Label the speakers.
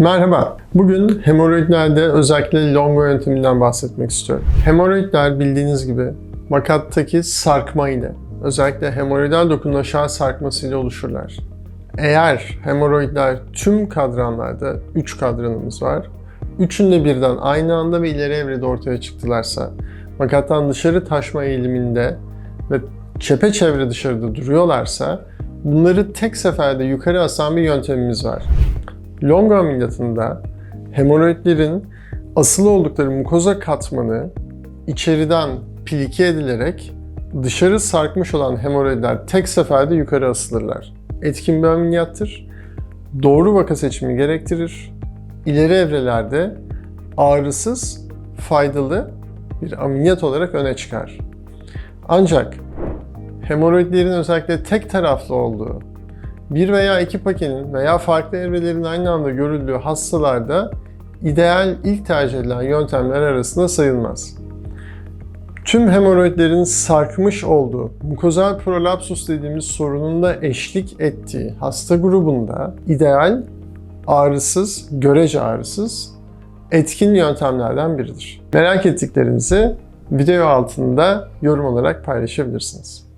Speaker 1: Merhaba. Bugün hemoroidlerde özellikle longo yönteminden bahsetmek istiyorum. Hemoroidler bildiğiniz gibi makattaki sarkma ile özellikle hemoroidal dokunun aşağı sarkmasıyla oluşurlar. Eğer hemoroidler tüm kadranlarda 3 kadranımız var. Üçünde birden aynı anda ve ileri evrede ortaya çıktılarsa makattan dışarı taşma eğiliminde ve çepeçevre dışarıda duruyorlarsa bunları tek seferde yukarı asan bir yöntemimiz var. Longo ameliyatında hemoroidlerin asılı oldukları mukoza katmanı içeriden plike edilerek dışarı sarkmış olan hemoroidler tek seferde yukarı asılırlar. Etkin bir ameliyattır. Doğru vaka seçimi gerektirir. İleri evrelerde ağrısız, faydalı bir ameliyat olarak öne çıkar. Ancak hemoroidlerin özellikle tek taraflı olduğu, bir veya iki pakenin veya farklı evrelerin aynı anda görüldüğü hastalarda ideal ilk tercih edilen yöntemler arasında sayılmaz. Tüm hemoroidlerin sarkmış olduğu, mukozal prolapsus dediğimiz sorunun da eşlik ettiği hasta grubunda ideal, ağrısız, görece ağrısız, etkin yöntemlerden biridir. Merak ettiklerinizi video altında yorum olarak paylaşabilirsiniz.